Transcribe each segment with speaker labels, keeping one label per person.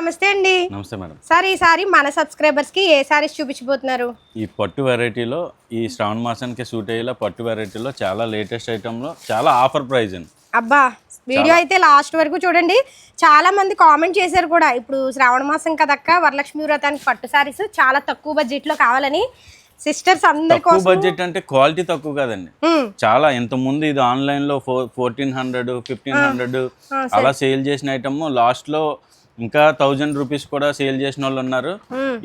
Speaker 1: నమస్తే అండి.
Speaker 2: నమస్తే మేడం.
Speaker 1: సార్ ఈసారి మన సబ్స్క్రైబర్స్కి ఏ సారీస్ చూపించబోతున్నారు?
Speaker 2: ఈ పట్టు వెరైటీలో ఈ శ్రావణ మాసానికి సూట్ అయ్యేలా పట్టు వెరైటీలో చాలా లేటెస్ట్ ఐటెంలో చాలా ఆఫర్ ప్రైజ్ అండి.
Speaker 1: అబ్బా వీడియో అయితే లాస్ట్ వరకు చూడండి. చాలా మంది కామెంట్ చేశారు కూడా. ఇప్పుడు శ్రావణ మాసం కదక్క వరలక్ష్మి వ్రతానికి పట్టు సారీస్ చాలా తక్కువ బడ్జెట్లో కావాలని సిస్టర్స్ అందరి
Speaker 2: తక్కువ
Speaker 1: కోసం
Speaker 2: బడ్జెట్ అంటే క్వాలిటీ తక్కువ కాదండి. చాలా ఇంత ముందు ఇది ఆన్లైన్లో four fourteen hundred fifteen hundred అలా సేల్ చేసిన ఐటమ్ లాస్ట్లో ఇంకా థౌజండ్ రూపీస్ కూడా సేల్ చేసిన వాళ్ళు ఉన్నారు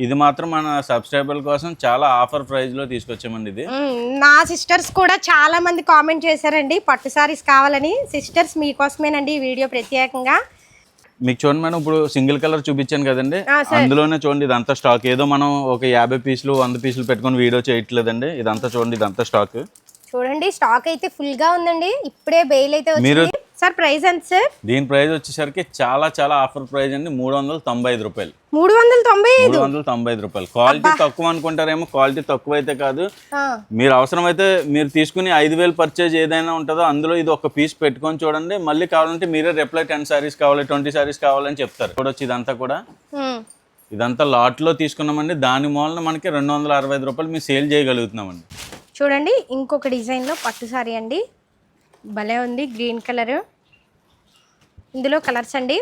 Speaker 2: ఇది మాత్రం మన సబ్స్క్రైబర్ కోసం చాలా ఆఫర్ ప్రైస్లో తీసుకొచ్చామండి ఇది.
Speaker 1: నా సిస్టర్స్ కూడా చాలా మంది కామెంట్ చేశారండి పట్టు సారీస్ కావాలని. సిస్టర్స్ మీకోసమేనండి ఈ వీడియో ప్రత్యేకంగా.
Speaker 2: మీకు చూడండి మేడం ఇప్పుడు సింగిల్ కలర్ చూపించాను కదండి. అందులోనే చూడండి ఇదంతా స్టాక్ ఏదో మనం ఒక యాభై పీసులు వంద పీసులు పెట్టుకొని వీడియో చేయట్లేదండి. ఇదంతా చూడండి ఇదంతా స్టాక్
Speaker 1: చూడండి స్టాక్ అయితే ఫుల్గా ఉందండి. ఇప్పుడే బెయిల్ అయితే
Speaker 2: మీరు-
Speaker 1: సార్ ప్రైస్ ఎంత సార్?
Speaker 2: దీని ప్రైస్ వచ్చేసరికి చాలా చాలా ఆఫర్ ప్రైస్ అండి. మూడు వందల తొంభై ఐదు రూపాయలు.
Speaker 1: మూడు వందల తొంభై
Speaker 2: మూడు వందల తొంభై ఐదు రూపాయలు. క్వాలిటీ తక్కువ అనుకుంటారేమో క్వాలిటీ తక్కువ అయితే కాదు మీరు అవసరమైతే మీరు తీసుకుని ఐదు వేలు పర్చేజ్ ఏదైనా ఉంటుందో అందులో ఇది ఒక పీస్ పెట్టుకొని చూడండి. మళ్ళీ కావాలంటే మీరే రిప్లై టెన్ సారీస్ కావాలి ట్వంటీ సారీస్ కావాలని చెప్తారు. చూడొచ్చు ఇదంతా కూడా. ఇదంతా లాట్లో తీసుకున్నామండి. దాని మూలన మనకి రెండు వందల అరవై ఐదు రూపాయలు మేము సేల్ చేయగలుగుతున్నామండి.
Speaker 1: చూడండి ఇంకొక డిజైన్లో పట్టు సారీ అండి. భలే ఉంది గ్రీన్ కలర్ ఇందులో కలర్స్ అండి.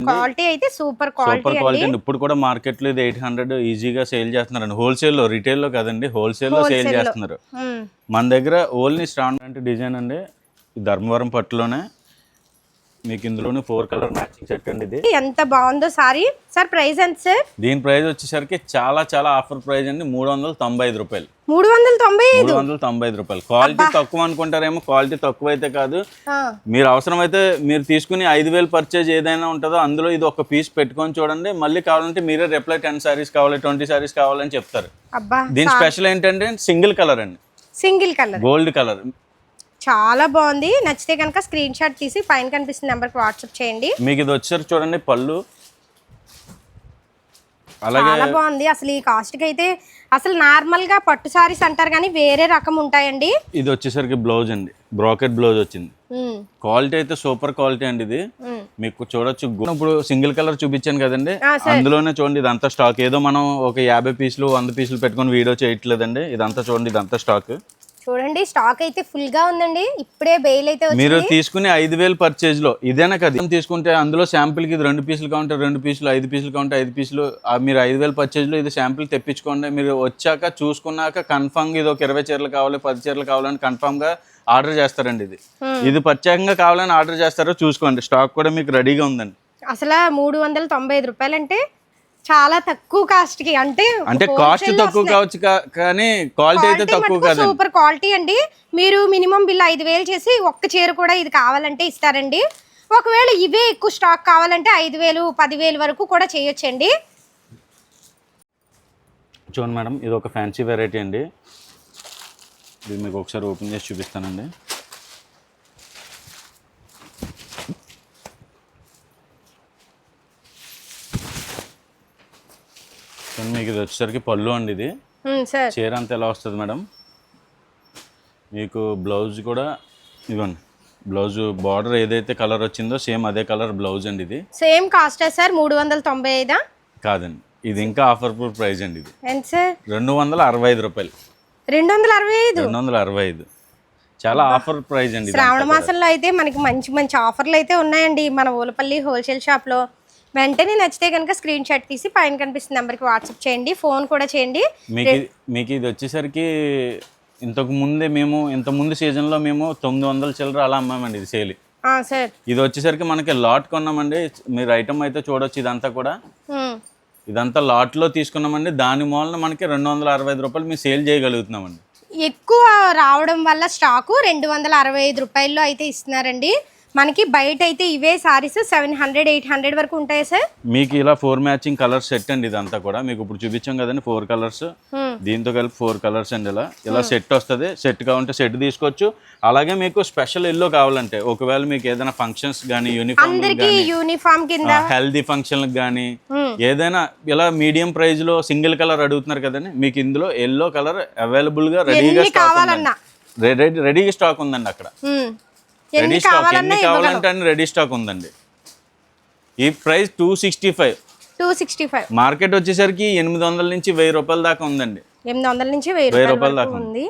Speaker 1: క్వాలిటీ అయితే సూపర్ క్వాలిటీ
Speaker 2: క్వాలిటీ అండి. ఇప్పుడు కూడా మార్కెట్లో ఇది ఎయిట్ హండ్రెడ్ ఈజీగా సేల్ చేస్తున్నారండి. హోల్సేల్లో రిటైల్లో కదండి హోల్సేల్లో సేల్
Speaker 1: Wholesale లో.
Speaker 2: చేస్తున్నారు.
Speaker 1: ఉమ్.
Speaker 2: మన దగ్గర ఓన్లీ అంటే డిజైన్ అండి. ధర్మవరం పట్టులోనే మీకు ఇందులోనే ఫోర్ కలర్ మ్యాచింగ్ సెట్ అండి ఇది.
Speaker 1: ఎంత బాగుందో సారీ. సార్ ప్రైస్ ఎంత సార్
Speaker 2: దీని ప్రైస్ వచ్చేసరికి చాలా చాలా ఆఫర్ ప్రైస్ అండి. మూడు వందల తొంభై ఐదు రూపాయలు.
Speaker 1: మూడు వందల తొంభై ఐదు?
Speaker 2: మూడు వందల తొంభై ఐదు రూపాయలు క్వాలిటీ తక్కువ అనుకుంటారేమో క్వాలిటీ తక్కువ అయితే కాదు మీరు అవసరమైతే మీరు తీసుకుని ఐదు వేలు పర్చేజ్ ఏదైనా ఉంటుందో అందులో ఇది ఒక పీస్ పెట్టుకొని చూడండి. మళ్ళీ కావాలంటే మీరే రిప్లై టెన్ సారీస్ కావాలి ట్వంటీ సారీస్ కావాలని చెప్తారు. దీని స్పెషల్ ఏంటంటే సింగిల్ కలర్ అండి.
Speaker 1: సింగిల్ కలర్
Speaker 2: గోల్డ్ కలర్
Speaker 1: చాలా బాగుంది. నచ్చితే కనుక స్క్రీన్ షాట్ తీసి పైన కనిపిస్తున్న నెంబర్కి వాట్సాప్ చేయండి.
Speaker 2: మీకు ఇది వచ్చేసరికి చూడండి పళ్ళు.
Speaker 1: చాలా బాగుంది. అసలు ఈ కాస్ట్కి అయితే అసలు నార్మల్గా పట్టు సారీస్ అంటారు కానీ వేరే రకం ఉంటాయండి.
Speaker 2: ఇది వచ్చేసరికి బ్లౌజ్ అండి. బ్రాకెట్ బ్లౌజ్ వచ్చింది. క్వాలిటీ అయితే సూపర్ క్వాలిటీ అండి ఇది. మీకు చూడొచ్చు. గు- ఇప్పుడు సింగిల్ కలర్ చూపించాను కదండి. అందులోనే చూడండి ఇదంతా స్టాక్ ఏదో మనం ఒక యాభై పీసులు వంద పీసులు పెట్టుకొని వీడియో చేయట్లేదండి. ఇదంతా చూడండి ఇదంతా స్టాక్
Speaker 1: చూడండి స్టాక్ అయితే ఫుల్గా ఉందండి. ఇప్పుడే బెయిల్ అయితే
Speaker 2: మీరు తీసుకునే ఐదు వేలు పర్చేజ్లో ఇదేనా కదా? తీసుకుంటే అందులో శాంపిల్కి ఇది రెండు పీసులు కావంటే రెండు పీసులు ఐదు పీసులు కావంటే ఐదు పీసులు మీరు ఐదు వేలు పర్చేజ్లో ఇది శాంపిల్ తెప్పించుకోండి. మీరు వచ్చాక చూసుకున్నాక కన్ఫామ్ ఇది ఒక ఇరవై చీరలు కావాలి పది చీరలు కావాలని కన్ఫామ్గా ఆర్డర్ చేస్తారండి ఇది. ఇది ప్రత్యేకంగా కావాలని ఆర్డర్ చేస్తారో చూసుకోండి. స్టాక్ కూడా మీకు రెడీగా ఉందండి.
Speaker 1: అసలు మూడు వందల తొంభై ఐదు రూపాయలు అంటే చాలా తక్కువ కాస్ట్కి అంటే
Speaker 2: అంటే కాస్ట్ తక్కువ కావచ్చు కానీ క్వాలిటీ అయితే తక్కువ కాదండి.
Speaker 1: సూపర్ క్వాలిటీ అండి. మీరు మినిమం బిల్ ఐదు వేలు చేసి ఒక్క చీర కూడా ఇది కావాలంటే ఇస్తారండి. ఒకవేళ ఇవే ఎక్కువ స్టాక్ కావాలంటే ఐదు వేలు పదివేలు వరకు కూడా చేయొచ్చండి.
Speaker 2: చూడండి మేడం ఇది ఒక ఫ్యాన్సీ వెరైటీ అండి. ఇది మీకు ఒకసారి ఓపెన్ చేసి చూపిస్తానండి. మీకు ఇది వచ్చేసరికి పళ్ళు అండి ఇది.
Speaker 1: సార్.
Speaker 2: చీర అంతా ఎలా వస్తుంది మేడం? మీకు బ్లౌజ్ కూడా ఇవ్వండి. బ్లౌజ్ బార్డర్ ఏదైతే కలర్ వచ్చిందో సేమ్ అదే కలర్ బ్లౌజ్ అండి ఇది.
Speaker 1: సేమ్ కాస్టా సార్? మూడు వందల తొంభై ఐదా?
Speaker 2: కాదండి. ఇది ఇంకా ఆఫర్ ఫుల్ ప్రైస్ అండి ఇది.
Speaker 1: ఎంత సార్?
Speaker 2: రెండు వందల అరవై ఐదు రూపాయలు.
Speaker 1: రెండు వందల అరవై ఐదు?
Speaker 2: రెండు వందల అరవై ఐదు. చాలా ఆఫర్ ప్రైస్ అండి.
Speaker 1: శ్రావణ మాసంలో అయితే మనకి మంచి మంచి ఆఫర్లు అయితే ఉన్నాయండి. మన ఊలపల్లి హోల్సేల్ షాప్లో వెంటనే నచ్చితే కనుక స్క్రీన్ షాట్ తీసి పైన కనిపిస్తున్న నెంబర్కి వాట్సాప్ చేయండి ఫోన్ కూడా చేయండి.
Speaker 2: మీకు మీకు ఇది వచ్చేసరికి ఇంతకు ముందే మేము ఇంత ముందు సీజన్లో మేము తొమ్మిది వందల చిల్లర అలా అమ్మామండి ఇది సేల్
Speaker 1: సార్.
Speaker 2: ఇది వచ్చేసరికి మనకి లాట్ కొన్నామండి. మీరు ఐటమ్ అయితే చూడొచ్చు ఇదంతా కూడా. ఇదంతా లాట్లో తీసుకున్నామండి. దాని మూలన మనకి రెండు వందల అరవై ఐదు రూపాయలు మేము సేల్ చేయగలుగుతున్నామండి.
Speaker 1: ఎక్కువ రావడం వల్ల స్టాకు రెండు వందల అరవై ఐదు రూపాయల్లో అయితే ఇస్తున్నారండి. మనకి బయట అయితే ఇవే saris seven hundred eight hundred వరకు ఉంటాయి సార్
Speaker 2: మీకు ఇలా ఫోర్ మ్యాచింగ్ కలర్ సెట్ అండి ఇదంతా కూడా. మీకు ఇప్పుడు చూపించాం కదండి ఫోర్ కలర్స్
Speaker 1: Hmm.
Speaker 2: దీంతో కలిపి ఫోర్ కలర్స్ అండి ఇలా. ఇలా సెట్ వస్తుంది. సెట్ కావాలంటే సెట్ తీసుకోవచ్చు. అలాగే మీకు స్పెషల్ ఎల్లో కావాలంటే ఒకవేళ మీకు ఏదైనా ఫంక్షన్స్ కానీ యూనిఫామ్
Speaker 1: అందరికి యూనిఫామ్ కింద?
Speaker 2: హెల్దీ ఫంక్షన్లకు కానీ
Speaker 1: Hmm.
Speaker 2: ఏదైనా ఇలా మీడియం ప్రైస్లో సింగిల్ కలర్ అడుగుతున్నారు కదండి మీకు ఇందులో ఎల్లో కలర్ అవైలబుల్గా రెడీగా రెడీ రెడీగా స్టాక్ ఉందండి. అక్కడ.
Speaker 1: ఉమ్.
Speaker 2: రెడీ స్టాక్ ఎన్ని కావాలంటే అన్ని రెడీ స్టాక్ ఉందండి. ఈ price two sixty five
Speaker 1: two sixty five
Speaker 2: market వచ్చేసరికి ఎనిమిది వందల నుంచి వెయ్యి రూపాయల దాకా ఉందండి.
Speaker 1: ఎనిమిది వందల నుంచి వెయ్యి రూపాయల
Speaker 2: దాకా
Speaker 1: ఉంది.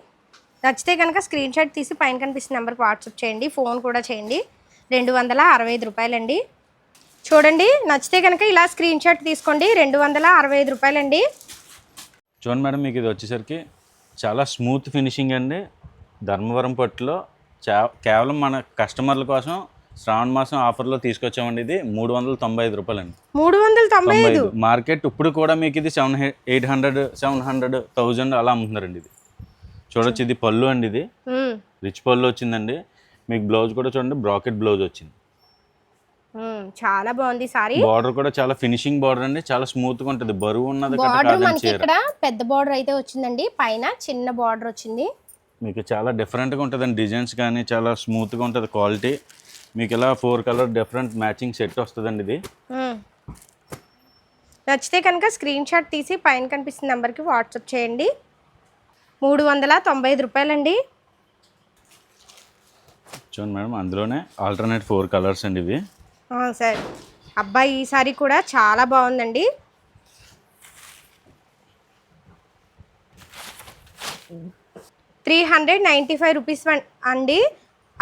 Speaker 1: నచ్చితే కనుక స్క్రీన్ షాట్ తీసి పైన కనిపిస్తున్న నెంబర్కి వాట్సాప్ చేయండి ఫోన్ కూడా చేయండి. రెండు వందల అరవై ఐదు రూపాయలండి. చూడండి నచ్చితే కనుక ఇలా స్క్రీన్ షాట్ తీసుకోండి రెండు వందల అరవై ఐదు రూపాయలండి.
Speaker 2: చూడండి మేడం మీకు ఇది వచ్చేసరికి చాలా స్మూత్ ఫినిషింగ్ అండి. ధర్మవరం పట్టులో కేవలం మన కస్టమర్ల కోసం శ్రావణ మాసం ఆఫర్లో తీసుకొచ్చామండి ఇది. మూడు వందల తొంభై ఐదు రూపాయలండి.
Speaker 1: మూడు వందల తొంభై ఐదు?
Speaker 2: మార్కెట్ ఇప్పుడు కూడా మీకు ఇది seven eight hundred seven hundred thousand అలా అమ్ముతున్నారండి ఇది. చూడొచ్చు ఇది పళ్ళు అండి ఇది. రిచ్ పళ్ళు వచ్చిందండి. మీకు బ్లౌజ్ కూడా చూడండి బ్రాకెట్ బ్లౌజ్ వచ్చింది.
Speaker 1: చాలా బాగుంది సారీ.
Speaker 2: బార్డర్ కూడా చాలా ఫినిషింగ్ బార్డర్ అండి. చాలా స్మూత్గా ఉంటుంది. బరువు ఉన్నది
Speaker 1: బార్డర్ మనకి ఇక్కడ పెద్ద బార్డర్ అయితే వచ్చిందండి. పైన చిన్న బార్డర్ వచ్చింది.
Speaker 2: మీకు చాలా డిఫరెంట్గా ఉంటుందండి డిజైన్స్ కానీ చాలా స్మూత్గా ఉంటుంది క్వాలిటీ మీకు ఇలా four colour different matching set వస్తుందండి ఇది.
Speaker 1: నచ్చితే కనుక స్క్రీన్ షాట్ తీసి పైన కనిపిస్తున్న నెంబర్కి వాట్సాప్ చేయండి. మూడు వందల తొంభై ఐదు రూపాయలండి.
Speaker 2: చూడండి మేడం అందులోనే ఆల్టర్నేట్ ఫోర్ కలర్స్ అండి ఇవి.
Speaker 1: సరే. అబ్బాయి ఈ సారీ కూడా చాలా బాగుందండి. Three hundred ninety five rupees అండి.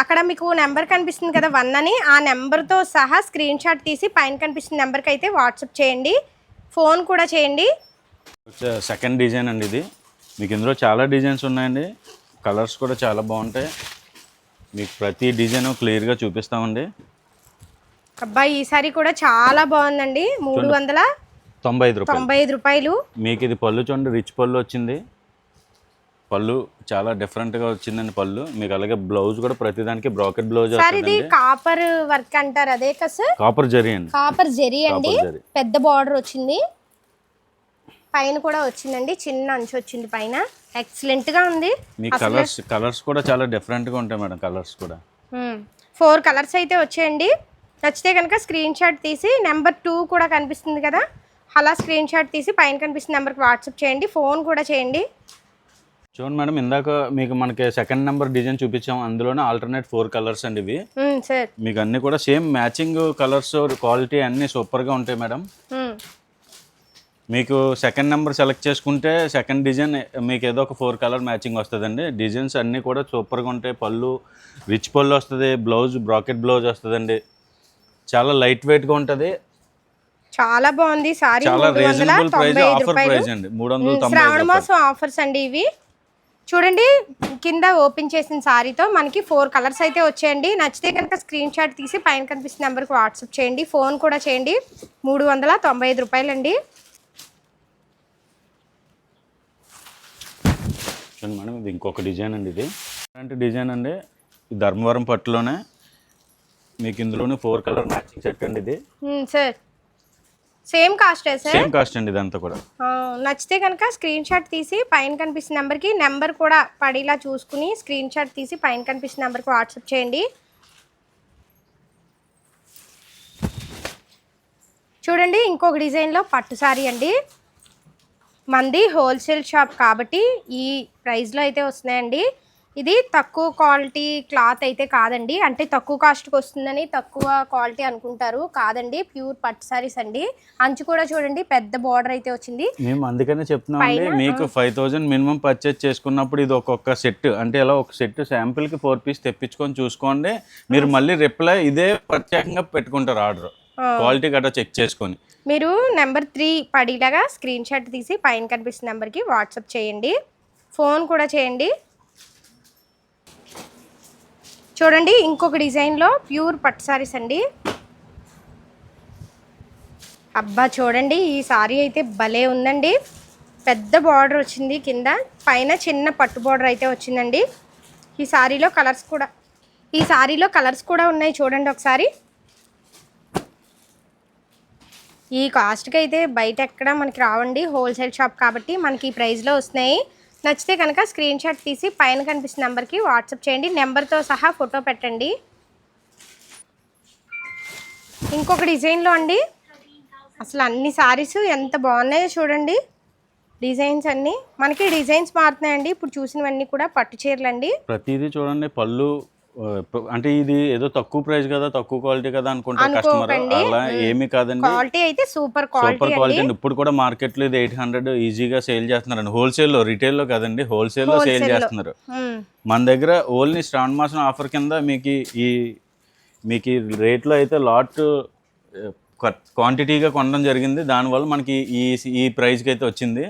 Speaker 1: అక్కడ మీకు నెంబర్ కనిపిస్తుంది కదా వన్ అని. ఆ నెంబర్తో సహా స్క్రీన్ షాట్ తీసి పైన కనిపిస్తున్న నెంబర్కి అయితే వాట్సాప్ చేయండి. ఫోన్ కూడా చేయండి.
Speaker 2: సెకండ్ డిజైన్ అండి ఇది. మీకు ఇందులో చాలా డిజైన్స్ ఉన్నాయండి. కలర్స్ కూడా చాలా బాగుంటాయి. మీకు ప్రతి డిజైన్ క్లియర్గా చూపిస్తామండి.
Speaker 1: అబ్బాయి ఈ సారీ కూడా చాలా బాగుందండి. మూడు వందల?
Speaker 2: తొంభై ఐదు రూపాయలు.
Speaker 1: తొంభై ఐదు రూపాయలు.
Speaker 2: మీకు ఇది పళ్ళు చూడండి రిచ్ పళ్ళు వచ్చింది. పళ్ళు చాలా డిఫరెంట్గా వచ్చిందండి పళ్ళు. మీకు అలాగే బ్లౌజ్ కూడా ప్రతిదానికి బ్రాకెట్ బ్లౌజ్
Speaker 1: సార్ ఇది కాపర్ వర్క్ అంటారు అదే కదా సార్?
Speaker 2: కాపర్ జరీ అండి.
Speaker 1: కాపర్ జెరీ అండి. పెద్ద బార్డర్ వచ్చింది. పైన కూడా వచ్చిందండి చిన్న అంచు వచ్చింది పైన. ఎక్సలెంట్గా ఉంది.
Speaker 2: మీ కలర్స్ కలర్స్ కూడా చాలా డిఫరెంట్గా ఉంటాయి మేడం కలర్స్ కూడా.
Speaker 1: ఫోర్ కలర్స్ అయితే వచ్చాయండి. నచ్చితే కనుక స్క్రీన్ షాట్ తీసి నెంబర్ టూ కూడా కనిపిస్తుంది కదా. అలా స్క్రీన్ షాట్ తీసి పైన కనిపిస్తున్న నెంబర్కి వాట్సాప్ చేయండి. ఫోన్ కూడా చేయండి.
Speaker 2: చూడండి మేడం ఇందాక మీకు మనకి సెకండ్ నెంబర్ డిజైన్ చూపించాం. అందులోనే ఆల్టర్నేట్ ఫోర్ కలర్స్ అండి ఇవి.
Speaker 1: సార్.
Speaker 2: మీకు అన్ని కూడా సేమ్ మ్యాచింగ్ కలర్స్ క్వాలిటీ అన్నీ సూపర్గా ఉంటాయి మేడం. మీకు సెకండ్ నెంబర్ సెలెక్ట్ చేసుకుంటే సెకండ్ డిజైన్ మీకు ఏదో ఒక ఫోర్ కలర్ మ్యాచింగ్ వస్తుందండి. డిజైన్స్ అన్నీ కూడా సూపర్గా ఉంటాయి. పళ్ళు రిచ్ పళ్ళు వస్తుంది బ్లౌజ్ బ్రాకెట్ బ్లౌజ్ వస్తుందండి. చాలా లైట్ వెయిట్గా ఉంటుంది.
Speaker 1: చాలా బాగుంది. సారీ
Speaker 2: చాలా రీజనబుల్ ప్రైస్ ఆఫర్ ప్రైస్ అండి. మూడు వందల తొంభై
Speaker 1: ఆఫర్స్ అండి ఇవి. చూడండి కింద ఓపెన్ చేసిన సారీతో మనకి ఫోర్ కలర్స్ అయితే వచ్చాయండి. నచ్చితే కనుక స్క్రీన్ షాట్ తీసి పైన కనిపిస్తున్న నెంబర్కి వాట్సాప్ చేయండి. ఫోన్ కూడా చేయండి. మూడు వందల తొంభై ఐదు రూపాయలండి.
Speaker 2: మేడం ఇది ఇంకొక డిజైన్ అండి ఇది. ఇలాంటి డిజైన్ అండి. ధర్మవరం పట్టులోనే మీకు ఇందులోనే ఫోర్ కలర్ మ్యాచింగ్ సెట్ అండి ఇది.
Speaker 1: సార్. సేమ్ కాస్టే సార్
Speaker 2: సేమ్ కాస్ట్ అండి ఇదంతా కూడా.
Speaker 1: నచ్చితే కనుక స్క్రీన్ షాట్ తీసి పైన కనిపిస్తున్న నెంబర్కి నెంబర్ కూడా పడేలా చూసుకుని స్క్రీన్ షాట్ తీసి పైన కనిపిస్తున్న నెంబర్కి వాట్సాప్ చేయండి. చూడండి ఇంకొక డిజైన్లో పట్టు సారీ అండి. మంది హోల్సేల్ షాప్ కాబట్టి ఈ ప్రైస్లో అయితే వస్తున్నాయండి. ఇది తక్కువ క్వాలిటీ క్లాత్ అయితే కాదండి. అంటే తక్కువ కాస్ట్కి వస్తుందని తక్కువ క్వాలిటీ అనుకుంటారు. కాదండి. ప్యూర్ పట్టు సారీస్ అండి. అంచు కూడా చూడండి. పెద్ద బార్డర్ అయితే వచ్చింది.
Speaker 2: మేము అందుకనే చెప్తున్నామండి. మీకు ఫైవ్ థౌజండ్ మినిమం పర్చేజ్ చేసుకున్నప్పుడు ఇది ఒక్కొక్క సెట్. అంటే ఇలా ఒక సెట్ శాంపిల్కి ఫోర్ పీస్ తెప్పించుకొని చూసుకోండి. మీరు మళ్ళీ రిప్లై ఇదే ప్రత్యేకంగా పెట్టుకుంటారు ఆర్డర్. క్వాలిటీ గట్రా చెక్ చేసుకొని.
Speaker 1: మీరు నెంబర్ త్రీ పడేలాగా స్క్రీన్ షాట్ తీసి పైన కనిపిస్తున్న నెంబర్కి వాట్సాప్ చేయండి. ఫోన్ కూడా చేయండి. చూడండి ఇంకొక డిజైన్లో ప్యూర్ పట్టు సారీస్ అండి. అబ్బా చూడండి ఈ సారీ అయితే భలే ఉందండి. పెద్ద బార్డర్ వచ్చింది కింద పైన చిన్న పట్టు బార్డర్ అయితే వచ్చిందండి. ఈ సారీలో కలర్స్ కూడా ఈ సారీలో కలర్స్ కూడా ఉన్నాయి చూడండి ఒకసారి. ఈ కాస్ట్కి అయితే బయట ఎక్కడ మనకి రావండి హోల్సేల్ షాప్ కాబట్టి మనకి ఈ ప్రైస్లో వస్తున్నాయి. నచ్చితే కనుక స్క్రీన్ షాట్ తీసి పైన కనిపిస్తున్న నెంబర్కి వాట్సాప్ చేయండి. నెంబర్తో సహా ఫోటో పెట్టండి. ఇంకొక డిజైన్లో అండి. అసలు అన్ని సారీస్ ఎంత బాగున్నాయో చూడండి. డిజైన్స్ అన్నీ. మనకి డిజైన్స్ మారుతున్నాయండి. ఇప్పుడు చూసినవన్నీ కూడా పట్టు చీరలు అండి
Speaker 2: ప్రతిదీ చూడండి. పళ్ళు అంటే ఇది ఏదో తక్కువ ప్రైస్ కదా తక్కువ క్వాలిటీ కదా అనుకుంటారు కస్టమర్. అలా ఏమీ కాదండి.
Speaker 1: క్వాలిటీ అయితే సూపర్ క్వాలిటీ
Speaker 2: సూపర్ క్వాలిటీ ఇప్పుడు కూడా మార్కెట్లో ఇది ఎయిట్ హండ్రెడ్ ఈజీగా సేల్ చేస్తున్నారండి. హోల్సేల్లో రిటైల్లో కదండి. హోల్సేల్లో సేల్
Speaker 1: Wholesale లో.
Speaker 2: చేస్తున్నారు.
Speaker 1: మ్మ్.
Speaker 2: మన దగ్గర ఓన్లీ శ్రావణ మాసం ఆఫర్ కింద మీకు ఈ మీకు ఈ రేట్లో అయితే లాట్ క్వాంటిటీగా కొనడం జరిగింది. దానివల్ల మనకి ఈ ఈ ప్రైస్కి అయితే వచ్చింది.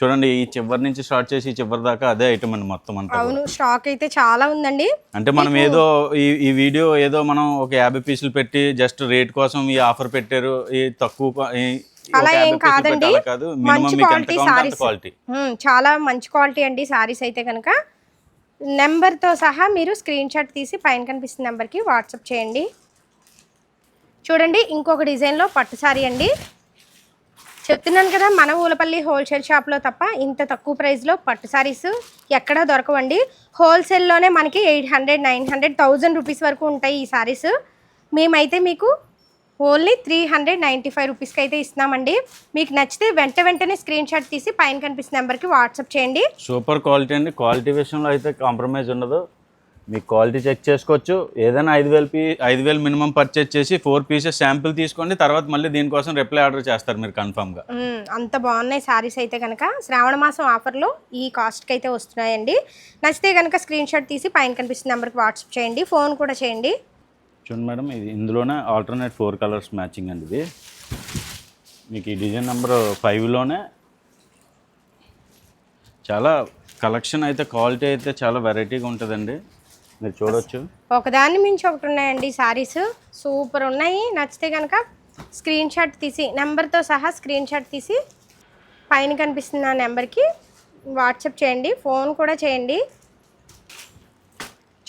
Speaker 2: చూడండి ఈ చివరి నుంచి స్టార్ట్ చేసి ఈ చివరి దాకా అదే ఐటమ్ అండి మొత్తం అంతా కూడా.
Speaker 1: అవును స్టాక్ అయితే చాలా ఉందండి.
Speaker 2: అంటే మనం ఏదో ఈ ఈ వీడియో ఏదో మనం ఒక యాభై పీసులు పెట్టి జస్ట్ రేట్ కోసం ఈ ఆఫర్ పెట్టారు. ఈ తక్కువ
Speaker 1: అలా ఏం కాదండి. మంచి క్వాలిటీ సారీస్. చాలా మంచి క్వాలిటీ అండి సారీస్ అయితే కనుక. నెంబర్తో సహా మీరు స్క్రీన్ షాట్ తీసి పైన కనిపిస్తున్న నెంబర్కి వాట్సాప్ చేయండి. చూడండి ఇంకొక డిజైన్లో పట్టు సారీ అండి. చెప్తున్నాను కదా మన ఊలపల్లి హోల్సేల్ షాప్లో తప్ప ఇంత తక్కువ ప్రైస్లో పట్టు శారీస్ ఎక్కడా దొరకవండి. హోల్సేల్లోనే మనకి eight hundred nine hundred thousand rupees వరకు ఉంటాయి ఈ శారీస్ మేమైతే మీకు only three hundred ninety five రూపీస్కి అయితే ఇస్తున్నామండి. మీకు నచ్చితే వెంట వెంటనే స్క్రీన్ షాట్ తీసి పైన కనిపిస్తున్న నెంబర్కి వాట్సాప్ చేయండి.
Speaker 2: సూపర్ క్వాలిటీ అండి. క్వాలిటీ విషయంలో అయితే కాంప్రమైజ్ ఉండదు. మీకు క్వాలిటీ చెక్ చేసుకోవచ్చు. ఏదైనా ఐదు వేలు పీ ఐదు వేలు మినిమం పర్చేజ్ చేసి ఫోర్ పీసెస్ శాంపిల్ తీసుకోండి. తర్వాత మళ్ళీ దీనికోసం రిప్లై ఆర్డర్ చేస్తారు మీరు కన్ఫామ్గా
Speaker 1: అంత బాగున్నాయి సారీస్ అయితే కనుక శ్రావణ మాసం ఆఫర్లో ఈ కాస్ట్కి అయితే వస్తున్నాయండి. నచ్చితే కనుక స్క్రీన్ షాట్ తీసి పైన కనిపిస్తున్న నెంబర్కి వాట్సాప్ చేయండి. ఫోన్ కూడా చేయండి.
Speaker 2: చూడండి మేడం ఇది ఇందులోనే ఆల్టర్నేట్ ఫోర్ కలర్స్ మ్యాచింగ్ అండి ఇది. మీకు ఈ డిజైన్ నెంబర్ ఫైవ్లోనే చాలా కలెక్షన్ అయితే క్వాలిటీ అయితే చాలా వెరైటీగా ఉంటుందండి. మీరు చూడొచ్చు.
Speaker 1: ఒకదాన్ని మించి ఒకటి ఉన్నాయండి సారీస్ సూపర్ ఉన్నాయి. నచ్చితే కనుక స్క్రీన్ షాట్ తీసి నెంబర్తో సహా స్క్రీన్ షాట్ తీసి పైన కనిపిస్తున్న నెంబర్కి వాట్సాప్ చేయండి ఫోన్ కూడా చేయండి.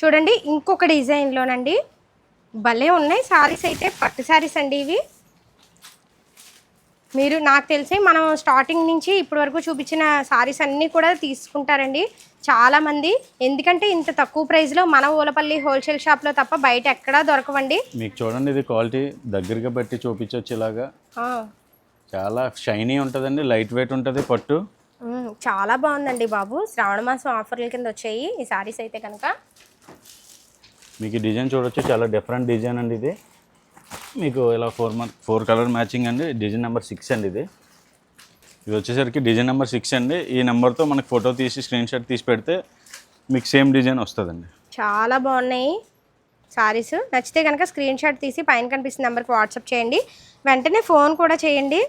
Speaker 1: చూడండి ఇంకొక డిజైన్లోనండి. భలే ఉన్నాయి సారీస్ అయితే పట్టు సారీస్ అండి ఇవి. మీరు నాకు తెలిసి మనం స్టార్టింగ్ నుంచి ఇప్పటి వరకు చూపించిన సారీస్ అన్నీ కూడా తీసుకుంటారండి. చాలామంది. ఎందుకంటే ఇంత తక్కువ ప్రైస్లో మన ఊలపల్లి హోల్సేల్ షాప్లో తప్ప బయట ఎక్కడా దొరకవండి.
Speaker 2: మీకు చూడండి ఇది క్వాలిటీ దగ్గరగా పెట్టి చూపించవచ్చు ఇలాగా. చాలా షైనీ ఉంటుందండి లైట్ వెయిట్ ఉంటుంది పట్టు.
Speaker 1: చాలా బాగుందండి బాబు. శ్రావణ మాసం ఆఫర్ల కింద వచ్చాయి ఈ సారీస్ అయితే కనుక.
Speaker 2: మీకు డిజైన్ చూడొచ్చు చాలా డిఫరెంట్ డిజైన్ అండి ఇది. మీకు ఇలా four month four colour matching అండి డిజైన్ నెంబర్ సిక్స్ అండి ఇది. ఇది వచ్చేసరికి డిజైన్ నెంబర్ సిక్స్ అండి. ఈ నెంబర్తో మనకి ఫోటో తీసి స్క్రీన్ షాట్ తీసి పెడితే మీకు సేమ్ డిజైన్ వస్తుందండి.
Speaker 1: చాలా బాగున్నాయి సారీస్. నచ్చితే కనుక స్క్రీన్ షాట్ తీసి పైన కనిపిస్తున్న నెంబర్కి వాట్సాప్ చేయండి. వెంటనే ఫోన్ కూడా చేయండి.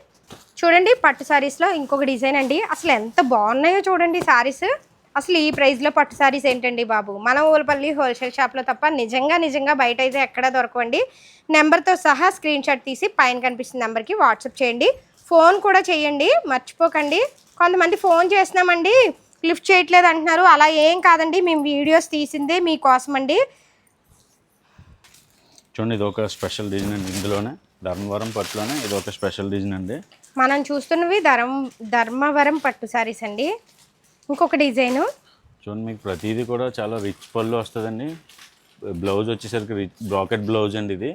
Speaker 1: చూడండి పట్టు సారీస్లో ఇంకొక డిజైన్ అండి. అసలు ఎంత బాగున్నాయో చూడండి సారీస్. అసలు ఈ ప్రైస్లో పట్టు సారీస్ ఏంటండి బాబు? మన ఊలపల్లి హోల్సేల్ షాప్లో తప్ప నిజంగా నిజంగా బయట అయితే ఎక్కడ దొరకవండి. నెంబర్తో సహా స్క్రీన్ షాట్ తీసి పైన కనిపిస్తున్న నెంబర్కి వాట్సాప్ చేయండి. ఫోన్ కూడా చేయండి మర్చిపోకండి. కొంతమంది ఫోన్ చేస్తున్నామండి లిఫ్ట్ చేయట్లేదు అంటున్నారు. అలా ఏం కాదండి మేము వీడియోస్ తీసిందే మీకోసం అండి
Speaker 2: చూడండి ఇది ఒక స్పెషల్ డిజైన్ అండి ఇందులోనే. ధర్మవరం పట్టులోనే ఇది ఒక స్పెషల్ డిజైన్ అండి.
Speaker 1: మనం చూస్తున్నవి ధర్మ ధర్మవరం పట్టు సారీస్ అండి. ఇంకొక డిజైను.
Speaker 2: చూడండి మీకు ప్రతిదీ కూడా చాలా రిచ్ పళ్ళు వస్తుందండి. బ్లౌజ్ వచ్చేసరికి రిచ్ బ్రాకెట్ బ్లౌజ్ అండి ఇది.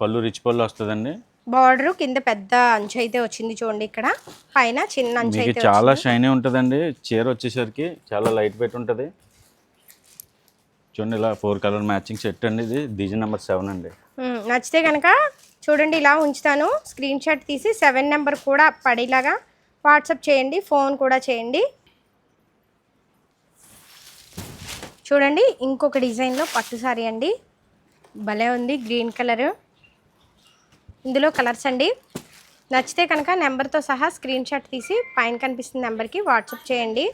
Speaker 2: పళ్ళు రిచ్ పళ్ళు వస్తుందండి.
Speaker 1: బార్డర్ కింద పెద్ద అంచు అయితే వచ్చింది చూడండి ఇక్కడ. పైన చిన్న అంచు అయితే
Speaker 2: చాలా షైనీ ఉంటుందండి. చీర వచ్చేసరికి చాలా లైట్ వెయిట్ ఉంటుంది. చూడండి ఇలా ఫోర్ కలర్ మ్యాచింగ్ సెట్ అండి ఇది. డిజైన్ నెంబర్ సెవెన్ అండి.
Speaker 1: నచ్చితే కనుక చూడండి ఇలా ఉంచుతాను. స్క్రీన్ షాట్ తీసి సెవెన్ నెంబర్ కూడా పడేలాగా వాట్సాప్ చేయండి ఫోన్ కూడా చేయండి. చూడండి ఇంకొక డిజైన్లో పట్టు సారీ అండి. భలే ఉంది గ్రీన్ కలర్. ఇందులో కలర్స్ అండి. నచ్చితే కనుక నెంబర్తో సహా స్క్రీన్ షాట్ తీసి పైన కనిపిస్తున్న నెంబర్కి వాట్సాప్ చేయండి.